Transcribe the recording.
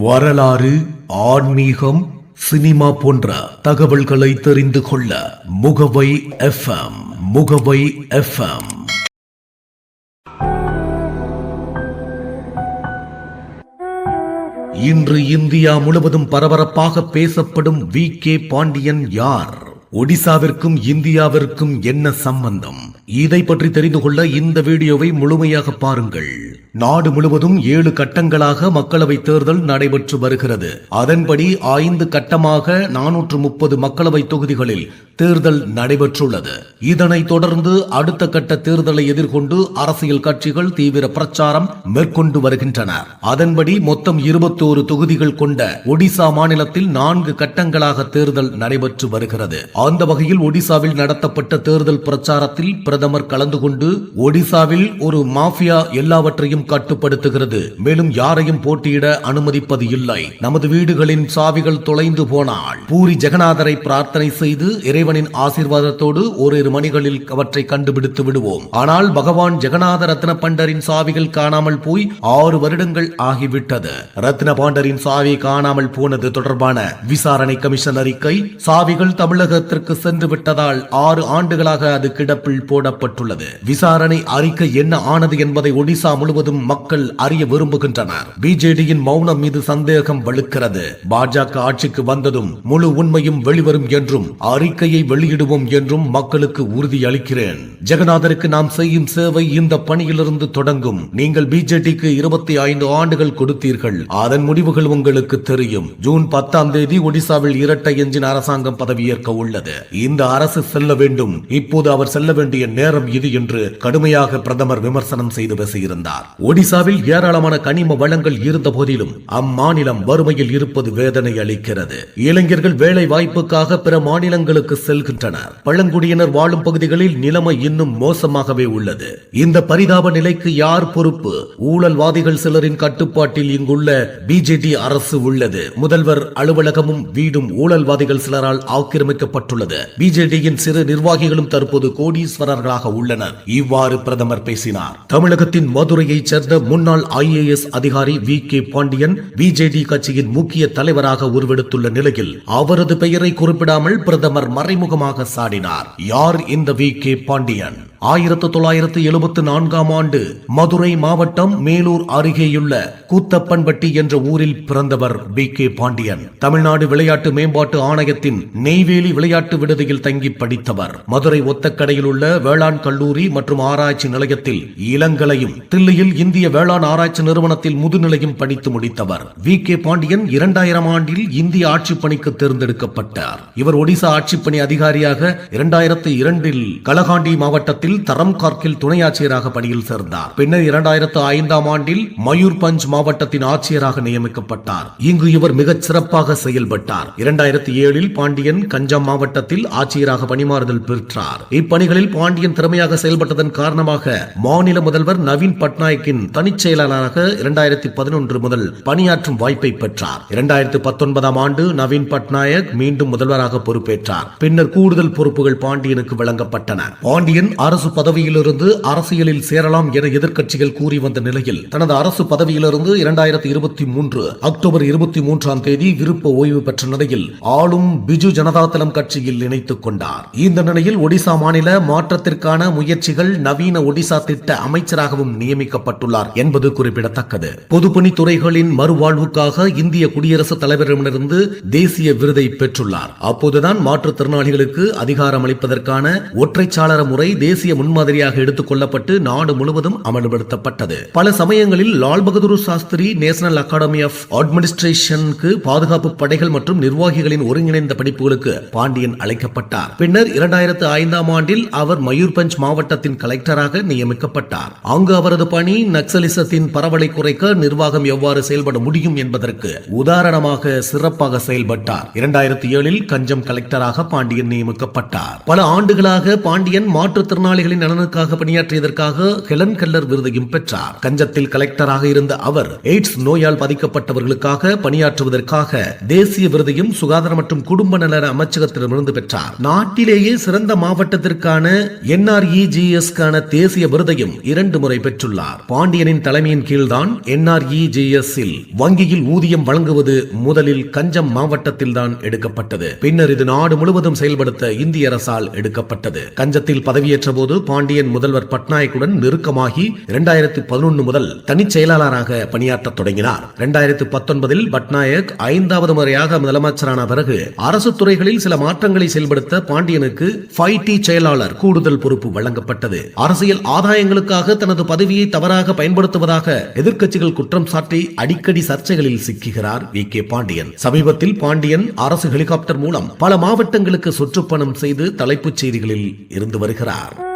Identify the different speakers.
Speaker 1: வரலாறு ஆன்மீகம் சினிமா போன்ற தகவல்களை தெரிந்து கொள்ள முகவை எஃப்எம் முகவை எஃப்எம். இன்று இந்தியா முழுவதும் பரபரப்பாக பேசப்படும் வி கே பாண்டியன் யார்? ஒடிசாவிற்கும் இந்தியாவிற்கும் என்ன சம்பந்தம்? இதை பற்றி தெரிந்து கொள்ள இந்த வீடியோவை முழுமையாக பாருங்கள். நாடு முழுவதும் ஏழு கட்டங்களாக மக்களவை தேர்தல் நடைபெற்று வருகிறது. அதன்படி ஐந்து கட்டமாக நானூற்று முப்பது மக்களவை தொகுதிகளில் தேர்தல் நடைபெற்றுள்ளது. இதனைத் தொடர்ந்து அடுத்த கட்ட தேர்தலை எதிர்கொண்டு அரசியல் கட்சிகள் தீவிர பிரச்சாரம் மேற்கொண்டு வருகின்றன. அதன்படி மொத்தம் இருபத்தோரு தொகுதிகள் கொண்ட ஒடிசா மாநிலத்தில் நான்கு கட்டங்களாக தேர்தல் நடைபெற்று வருகிறது. அந்த வகையில் ஒடிசாவில் நடத்தப்பட்ட தேர்தல் பிரச்சாரத்தில் பிரதமர் கலந்து கொண்டு ஒடிசாவில் ஒரு மாஃபியா எல்லாவற்றையும் கட்டுப்படுத்துகிறது. மேலும் யாரையும் போட்டியிட அனுமதிப்பது இல்லை. நமது வீடுகளின் சாவிகள் தொலைந்து போனால். பூரி ஜெகநாதரை பிரார்த்தனை செய்து இறைவனின் ஆசீர்வாதத்தோடு ஓரிரு மணிகளில் அவற்றை கண்டுபிடித்து விடுவோம். ஆனால் பகவான் ஜெகநாத ரத்ன பண்டரின் சாவிகள் காணாமல் போய் ஆறு வருடங்கள் ஆகிவிட்டது. ரத்ன பாண்டரின் சாவி காணாமல் போனது தொடர்பான விசாரணை கமிஷன் அறிக்கை சாவிகள் தமிழகத்திற்கு சென்று விட்டதால் ஆறு ஆண்டுகளாக அது கிடப்பில் போடப்பட்டுள்ளது. விசாரணை அறிக்கை என்ன ஆனது என்பதை ஒடிசா முழுவதும் மக்கள் அறிய விரும்புகின்றனர். பிஜேடியின் மௌனம் மீது சந்தேகம் வலுக்கிறது. பாஜக ஆட்சிக்கு வந்ததும் முழு உண்மையும் வெளிவரும் என்றும் அறிக்கையை வெளியிடுவோம் என்றும் மக்களுக்கு உறுதியளிக்கிறேன் ஜெகநாதருக்கு நாம் செய்யும் சேவை இந்த பணியிலிருந்து தொடங்கும். நீங்கள் பிஜேடிக்கு இருபத்தி ஐந்து ஆண்டுகள் கொடுத்தீர்கள். அதன் முடிவுகள் உங்களுக்கு தெரியும். ஜூன் பத்தாம் தேதி ஒடிசாவில் இரட்டை எஞ்சின் அரசாங்கம் பதவியேற்க உள்ளது. இந்த அரசு செல்ல வேண்டும். இப்போது அவர் செல்ல வேண்டிய நேரம் இது என்று கடுமையாக பிரதமர் விமர்சனம் செய்து பேசியிருந்தார். ஒடிசாவில் ஏராளமான கனிம வளங்கள் இருந்த போதிலும் அம்மாநிலம் வறுமையில் இருப்பது வேதனை அளிக்கிறது. இளைஞர்கள் வேலை வாய்ப்புக்காக பிற மாநிலங்களுக்கு செல்கின்றனர். பழங்குடியினர் வாழும் பகுதிகளில் நிலைமை இன்னும் மோசமாகவே உள்ளது. இந்த பரிதாப நிலைக்கு யார் பொறுப்பு? ஊழல்வாதிகள் சிலரின் கட்டுப்பாட்டில் இங்குள்ள பிஜேடி அரசு உள்ளது. முதல்வர் அலுவலகமும் வீடும் ஊழல்வாதிகள் சிலரால் ஆக்கிரமிக்கப்பட்டுள்ளது. பிஜேடியின் சிறு நிர்வாகிகளும் தற்போது கோடீஸ்வரர்களாக உள்ளனர். இவ்வாறு பிரதமர் பேசினார். தமிழகத்தின் மதுரையை சேர்ந்த முன்னாள் ஐஏஎஸ் அதிகாரி வி கே பாண்டியன் பிஜேடி கட்சியின் முக்கிய தலைவராக உருவெடுத்துள்ள நிலையில் அவரது பெயரை குறிப்பிடாமல் பிரதமர் மறைமுகமாக சாடினார். யார் இந்த வி கே பாண்டியன்? ஆயிரத்து தொள்ளாயிரத்து எழுபத்து நான்காம் ஆண்டு மதுரை மாவட்டம் மேலூர் அருகேயுள்ள கூத்தப்பன்பட்டி என்ற ஊரில் பிறந்தவர் பி கே பாண்டியன். தமிழ்நாடு விளையாட்டு மேம்பாட்டு ஆணையத்தின் நெய்வேலி விளையாட்டு விடுதியில் தங்கி படித்தவர். மதுரை ஒத்தக்கடையில் உள்ள வேளாண் கல்லூரி மற்றும் ஆராய்ச்சி நிலையத்தில் இளங்கலையும் தில்லியில் இந்திய வேளாண் ஆராய்ச்சி நிறுவனத்தில் முதுநிலையும் படித்து முடித்தவர். வி. கே. பாண்டியன் இரண்டாயிரம் ஆண்டில் இந்திய ஆட்சிப் பணிக்கு தேர்ந்தெடுக்கப்பட்டார். இவர் ஒடிசா ஆட்சிப்பணி அதிகாரியாக இரண்டாயிரத்தி இரண்டில் கலகாண்டி மாவட்டத்தில் தரம் கார்கில் துணை ஆட்சியராக பணியில் சேர்ந்தார். பின்னர் இரண்டாயிரத்து ஐந்தாம் ஆண்டில் மயூர்பஞ்ச் மாவட்டத்தின் ஆட்சியராக நியமிக்கப்பட்டார். இங்கு இவர் மிகச் சிறப்பாக செயல்பட்டார். இரண்டாயிரத்தி ஏழில் பாண்டியன் கஞ்சம் மாவட்டத்தில் ஆட்சியராக பணிமாறுதல் பெற்றார். இப்பணிகளில் பாண்டியன் திறமையாக செயல்பட்டதன் காரணமாக மாநில முதல்வர் நவீன் பின் தனிச் செயலாளராக இரண்டாயிரத்தி பதினொன்று முதல் பணியாற்றும் வாய்ப்பை பெற்றார். இரண்டாயிரத்தி பத்தொன்பதாம் ஆண்டு நவீன் பட்நாயக் மீண்டும் முதல்வராக பொறுப்பேற்றார். பின்னர் கூடுதல் பொறுப்புகள் பாண்டியனுக்கு வழங்கப்பட்டன. பாண்டியன் அரசு பதவியிலிருந்து அரசியலில் சேரலாம் என எதிர்க்கட்சிகள் கூறி வந்த நிலையில் தனது அரசு பதவியிலிருந்து இரண்டாயிரத்தி இருபத்தி மூன்று அக்டோபர் இருபத்தி மூன்றாம் தேதி விருப்ப ஓய்வு பெற்ற நிலையில் ஆளும் பிஜு ஜனதாதளம் கட்சியில் இணைத்துக் கொண்டார். இந்த நிலையில் ஒடிசா மாநில மாற்றத்திற்கான முயற்சிகள் நவீன ஒடிசா திட்ட அமைச்சராகவும் நியமிக்கப்பட்டுள்ளார் என்பது குறிப்பிடத்தக்கது. பொதுப்பணித்துறைகளின் மறுவாழ்வுக்காக இந்திய குடியரசுத் தலைவரிடமிருந்து தேசிய விருதை பெற்றுள்ளார். அப்போதுதான் மாற்றுத்திறனாளிகளுக்கு அதிகாரம் அளிப்பதற்கான ஒற்றைச்சாளர முறை தேசிய முன்மாதிரியாக எடுத்துக் கொள்ளப்பட்டு நாடு முழுவதும் அமல்படுத்தப்பட்டது. பல சமயங்களில் Lal Bahadur Shastri National Academy of அட்மினிஸ்ட்ரேஷனுக்கு பாதுகாப்பு படைகள் மற்றும் நிர்வாகிகளின் ஒருங்கிணைந்த படிப்புகளுக்கு பாண்டியன் அழைக்கப்பட்டார். பின்னர் இரண்டாயிரத்து ஐந்தாம் ஆண்டில் அவர் மயூர்பஞ்ச் மாவட்டத்தின் கலெக்டராக நியமிக்கப்பட்டார். அங்கு அவரது பணி நக்சலிசத்தின் பரவலை குறைக்க நிர்வாகம் எவ்வாறு செயல்பட முடியும் என்பதற்கு உதாரணமாக சிறப்பாக செயல்பட்டார். இரண்டாயிரத்தி ஏழில் கஞ்சம் கலெக்டராக பாண்டியன் நியமிக்கப்பட்டார். பல ஆண்டுகளாக பாண்டியன் மாற்றுத்திறனாளிகளின் நலனுக்காக பணியாற்றியதற்காக ஹெலன் கல்லர் விருதையும் பெற்றார். கஞ்சத்தில் கலெக்டராக இருந்த அவர் எய்ட்ஸ் நோயால் பாதிக்கப்பட்டவர்களுக்காக பணியாற்றுவதற்காக தேசிய விருதையும் சுகாதார மற்றும் குடும்ப நல அமைச்சகத்திடமிருந்து பெற்றார். நாட்டிலேயே சிறந்த மாவட்டத்திற்கான என்ஆர்இஜிஎஸ்கான தேசிய விருதையும் இரண்டு முறை பெற்றுள்ளார். பாண்டியனின் தலைமையின் கீழ்தான் என்ஆர்இஜிஎஸ் வங்கியில் ஊதியம் வழங்குவது முதலில் கஞ்சம் மாவட்டத்தில் தான் எடுக்கப்பட்டது. பின்னர் இது நாடு முழுவதும் செயல்படுத்த இந்திய அரசால் எடுக்கப்பட்டது. கஞ்சத்தில் பதவியேற்ற போது பாண்டியன் முதல்வர் பட்நாயக்குடன் நெருக்கமாகி இரண்டாயிரத்தி பதினொன்று முதல் தனிச் செயலாளராக பணியாற்றத் தொடங்கினார். இரண்டாயிரத்தி பத்தொன்பதில் பட்நாயக் ஐந்தாவது முறையாக முதலமைச்சரான பிறகு அரசு துறைகளில் சில மாற்றங்களை செயல்படுத்த பாண்டியனுக்கு ஃபைவ் செயலாளர் கூடுதல் பொறுப்பு வழங்கப்பட்டது. அரசியல் ஆதாயங்களுக்காக தனது பதவியை தவறாக பயன்படுத்துவதாக எதிர்க்கட்சிகள் குற்றம் சாட்டி அடிக்கடி சர்ச்சைகளில் சிக்குகிறார் வி கே பாண்டியன். சமீபத்தில் பாண்டியன் அரசு ஹெலிகாப்டர் மூலம் பல மாவட்டங்களுக்கு சுற்றுப்பணம் செய்து தலைப்புச் செய்திகளில் இருந்து வருகிறார்.